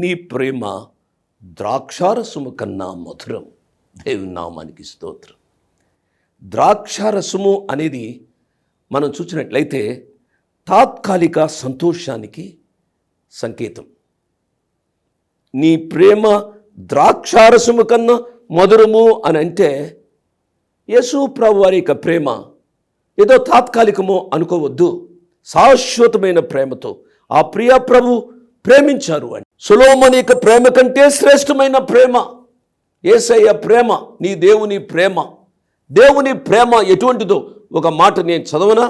నీ ప్రేమ ద్రాక్షారసము కన్నా మధురం. దేవుని నామానికి స్తోత్రం. ద్రాక్షారసము అనేది మనం చూసినట్లయితే తాత్కాలిక సంతోషానికి సంకేతం. నీ ప్రేమ ద్రాక్షారసము కన్నా మధురము అని అంటే యేసు ప్రభు వారి యొక్క ప్రేమ ఏదో తాత్కాలికమో అనుకోవద్దు. శాశ్వతమైన ప్రేమతో ఆ ప్రియ ప్రభు ప్రేమించారు అని. సులోమని యొక్క ప్రేమ కంటే శ్రేష్టమైన ప్రేమ. ఏసయ్య ప్రేమ నీ దేవుని ప్రేమ. దేవుని ప్రేమ ఎటువంటిదో ఒక మాట నేను చదవనా?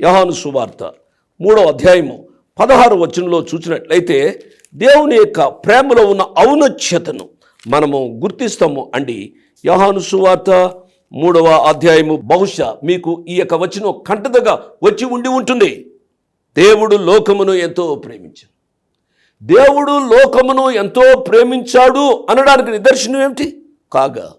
యహాను సువార్త మూడో అధ్యాయము పదహారు వచనంలో చూసినట్లయితే దేవుని యొక్క ప్రేమలో ఉన్న ఔన్నత్యతను మనము గుర్తిస్తాము అండి. యహాను సువార్త మూడవ అధ్యాయము బహుశా మీకు ఈ యొక్క వచనం కంటదగా వచ్చి ఉండి ఉంటుంది. దేవుడు లోకమును ఎంతో ప్రేమించాడు. దేవుడు లోకమును ఎంతో ప్రేమించాడు అనడానికి నిదర్శనం ఏమిటి? కాగా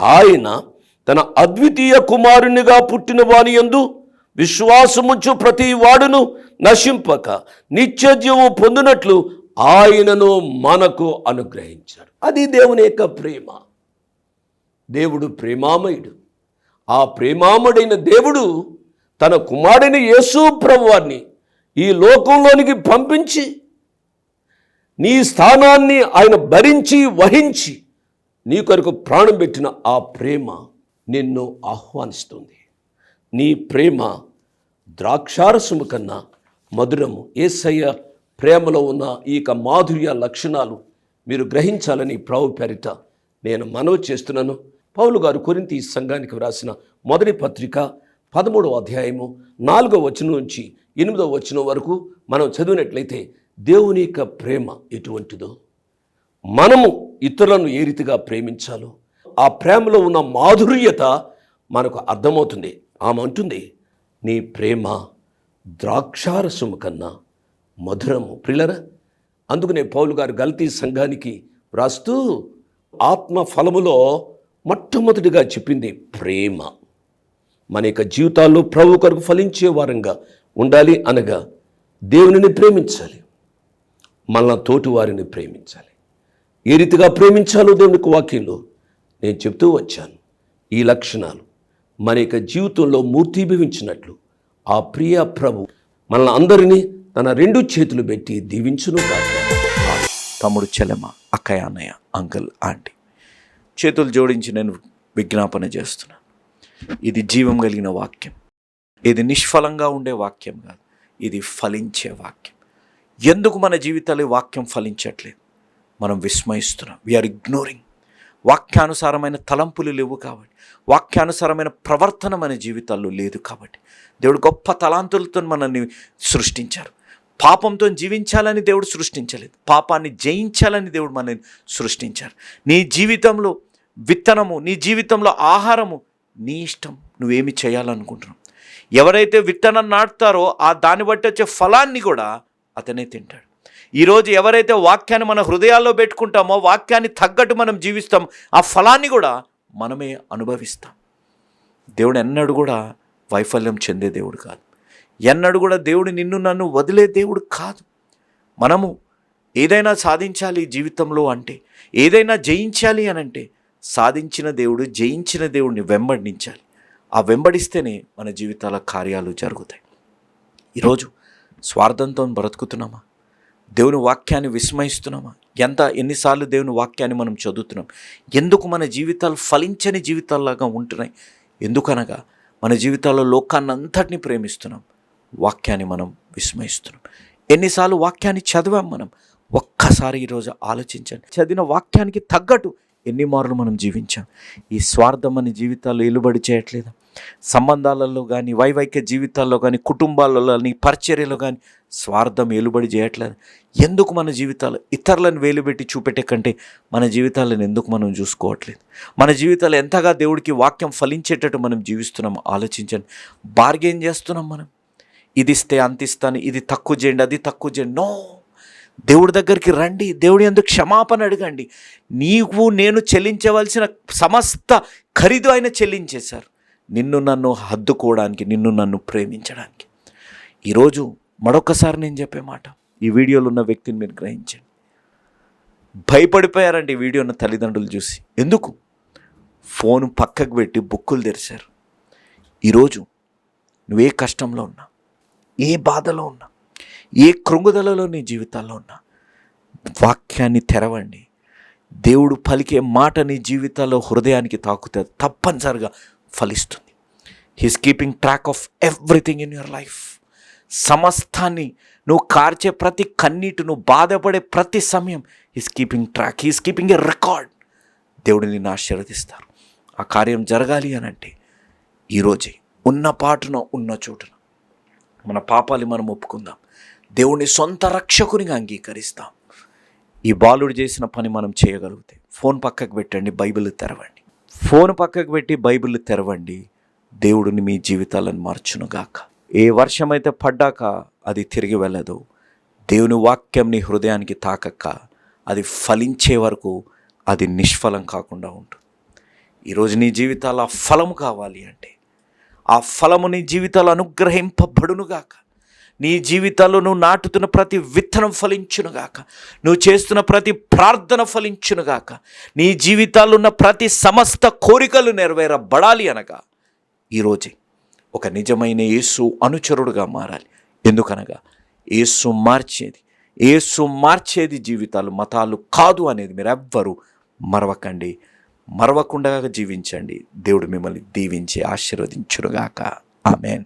ఆయన తన అద్వితీయ కుమారునిగా పుట్టిన వాని యందు విశ్వాసముంచు ప్రతి వాడును నశింపక నిత్యజీవం పొందినట్లు ఆయనను మనకు అనుగ్రహించాడు. అది దేవుని యొక్క ప్రేమ. దేవుడు ప్రేమామయుడు. ఆ ప్రేమాముడైన దేవుడు తన కుమారుని యేసు ప్రభువాన్ని ఈ లోకంలోనికి పంపించి నీ స్థానాన్ని ఆయన భరించి వహించి నీ కొరకు ప్రాణం పెట్టిన ఆ ప్రేమ నిన్ను ఆహ్వానిస్తుంది. నీ ప్రేమ ద్రాక్షారసము కన్నా మధురము. ఏసయ్య ప్రేమలో ఉన్న ఈ యొక్క మాధుర్య లక్షణాలు మీరు గ్రహించాలని ప్రభు పేరిట నేను మనవి చేస్తున్నాను. పౌలు గారు కొరింతి సంఘానికి వ్రాసిన మొదటి పత్రిక పదమూడవ అధ్యాయము నాలుగో వచనం నుంచి ఎనిమిదవ వచనం వరకు మనం చదివినట్లయితే దేవుని యొక్క ప్రేమ ఎటువంటిదో మనము ఇతరులను ఏ రీతిగా ప్రేమించాలో ఆ ప్రేమలో ఉన్న మాధుర్యత మనకు అర్థమవుతుంది. ఆమె అంటుంది నీ ప్రేమ ద్రాక్షారసము కన్నా మధురము. ప్రిల్లరా అందుకనే పౌలు గారు గల్తీ సంఘానికి వ్రాస్తూ ఆత్మ ఫలములో మొట్టమొదటిగా చెప్పింది ప్రేమ. మన యొక్క జీవితాల్లో ప్రభు కొరకు ఫలించే వారంగా ఉండాలి అనగా దేవునిని ప్రేమించాలి. మన తోటి వారిని ప్రేమించాలి. ఏ రీతిగా ప్రేమించాలో దేవునికి వాక్యంలో నేను చెప్తూ వచ్చాను. ఈ లక్షణాలు మన యొక్క జీవితంలో మూర్తిభవించినట్లు ఆ ప్రియ ప్రభు మన అందరినీ తన రెండు చేతులు పెట్టి దీవించును తమ్ముడు చెలమ అక్కయ్య అన్నయ్య అంకుల్ ఆంటీ చేతులు జోడించి నేను విజ్ఞాపన చేస్తున్నాను ఇది జీవం కలిగిన వాక్యం. ఇది నిష్ఫలంగా ఉండే వాక్యం కాదు ఇది ఫలించే వాక్యం. ఎందుకు మన జీవితాలు వాక్యం ఫలించట్లేదు? మనం విస్మయిస్తున్నాం. వీఆర్ ఇగ్నోరింగ్ వాక్యానుసారమైన తలంపులు లేవు కాబట్టి. వాక్యానుసారమైన ప్రవర్తన మన జీవితాల్లో లేదు కాబట్టి. దేవుడు గొప్ప తలాంతులతో మనల్ని సృష్టించారు. పాపంతో జీవించాలని దేవుడు సృష్టించలేదు. పాపాన్ని జయించాలని దేవుడు మనల్ని సృష్టించారు. నీ జీవితంలో విత్తనము నీ జీవితంలో ఆహారము నీ ఇష్టం. నువ్వేమి చేయాలనుకుంటున్నావు? ఎవరైతే విత్తనం నాటుతారో ఆ దాన్ని బట్టి వచ్చే ఫలాన్ని కూడా అతనే తింటాడు. ఈరోజు ఎవరైతే వాక్యాన్ని మన హృదయాల్లో పెట్టుకుంటామో వాక్యాన్ని తగ్గట్టు మనం జీవిస్తాం ఆ ఫలాన్ని కూడా మనమే అనుభవిస్తాం. దేవుడు ఎన్నడూ కూడా వైఫల్యం చెందే దేవుడు కాదు. ఎన్నడూ కూడా దేవుడు నిన్ను నన్ను వదిలే దేవుడు కాదు. మనము ఏదైనా సాధించాలి జీవితంలో అంటే ఏదైనా జయించాలి అని అంటే సాధించిన దేవుడు జయించిన దేవుడిని వెంబడించాలి. ఆ వెంబడిస్తేనే మన జీవితాల కార్యాలు జరుగుతాయి. ఈరోజు స్వార్థంతో బ్రతుకుతున్నామా? దేవుని వాక్యాన్ని విస్మయిస్తున్నామా? ఎంత ఎన్నిసార్లు దేవుని వాక్యాన్ని మనం చదువుతున్నాం? ఎందుకు మన జీవితాలు ఫలించని జీవితాల్లాగా ఉంటున్నాయి? ఎందుకనగా మన జీవితాల్లో లోకాన్ని అంతటిని ప్రేమిస్తున్నాం. వాక్యాన్ని మనం విస్మయిస్తున్నాం. ఎన్నిసార్లు వాక్యాన్ని చదివాం మనం? ఒక్కసారి ఈరోజు ఆలోచించండి. చదివిన వాక్యానికి తగ్గట్టు ఎన్ని మార్లు మనం జీవించాం? ఈ స్వార్థం అనే జీవితాల్లో ఎలుబడి చేయట్లేదు? సంబంధాలలో కానీ వైవైక్య జీవితాల్లో కానీ కుటుంబాలలో కానీ పరిచర్యలో కానీ స్వార్థం ఏలుబడి చేయట్లేదు? ఎందుకు మన జీవితాలు ఇతరులను వేలుబెట్టి చూపెట్టే కంటే మన జీవితాలను ఎందుకు మనం చూసుకోవట్లేదు? మన జీవితాలు ఎంతగా దేవుడికి వాక్యం ఫలించేటట్టు మనం జీవిస్తున్నాం? ఆలోచించండి. బార్గెన్ చేస్తున్నాం మనం. ఇది ఇస్తే అంత ఇస్తాను ఇది తక్కువ చేయండి అది తక్కువ చేయండి. నో! దేవుడి దగ్గరికి రండి దేవుడి ఎందుకు క్షమాపణ అడగండి. నీవు నేను చెల్లించవలసిన సమస్త ఖరీదు ఆయన చెల్లించేశారు. నిన్ను నన్ను హద్దుకోవడానికి నిన్ను నన్ను ప్రేమించడానికి. ఈరోజు మరొకసారి నేను చెప్పే మాట ఈ వీడియోలో ఉన్న వ్యక్తిని మీరు గ్రహించండి. భయపడిపోయారండి ఈ వీడియోను తల్లిదండ్రులు చూసి. ఎందుకు? ఫోన్ పక్కకు పెట్టి బుక్కులు తెరిచారు. ఈరోజు నువ్వే కష్టంలో ఉన్నా ఏ బాధలో ఉన్నా ఏ కృంగుదలలో నీ జీవితాల్లో ఉన్నా వాక్యాన్ని తెరవండి. దేవుడు పలికే మాట నీ జీవితాల్లో హృదయానికి తాకుతే తప్పనిసరిగా ఫలిస్తుంది. He's keeping track of everything in your life సమస్తాన్ని నువ్వు కార్చే ప్రతి కన్నీటి నువ్వు బాధపడే ప్రతి సమయం he's keeping track he's keeping a record దేవుడు నిన్ను ఆశీర్వదిస్తారు. ఆ కార్యం జరగాలి అని అంటే ఈరోజే. ఉన్న పాటున ఉన్న చోటున. మన పాపాలు మనం ఒప్పుకుందాం. దేవుని సొంత రక్షకునిగా అంగీకరిస్తాం. ఈ బాలుడు చేసిన పని మనం చేయగలిగితే ఫోన్ పక్కకు పెట్టండి బైబిల్ తెరవండి. ఫోన్ పక్కకు పెట్టి బైబిల్ తెరవండి దేవుడిని మీ జీవితాలను మార్చునుగాక. ఏ వర్షం అయితే పడ్డాక అది తిరిగి వెళ్ళదు. దేవుని వాక్యం నీ హృదయానికి తాకక్క. అది ఫలించే వరకు అది నిష్ఫలం కాకుండా ఉంటుంది ఈరోజు నీ జీవితాల ఫలము కావాలి అంటే ఆ ఫలము నీ జీవితాలు అనుగ్రహింపబడునుగాక. నీ జీవితాల్లో నువ్వు నాటుతున్న ప్రతి విత్తనం ఫలించునుగాక నువ్వు చేస్తున్న ప్రతి ప్రార్థన ఫలించునుగాక నీ జీవితాల్లో ఉన్న ప్రతి సమస్త కోరికలు నెరవేరబడాలి అనగా ఈరోజే ఒక నిజమైన యేసు అనుచరుడుగా మారాలి. ఎందుకనగా యేసు మార్చేది యేసు మార్చేది జీవితాలు మతాలు కాదు అనేది మీరు ఎవ్వరూ మరవకండి. మరవకుండా జీవించండి. దేవుడు మిమ్మల్ని దీవించి ఆశీర్వదించురుగాక ఆమెన్.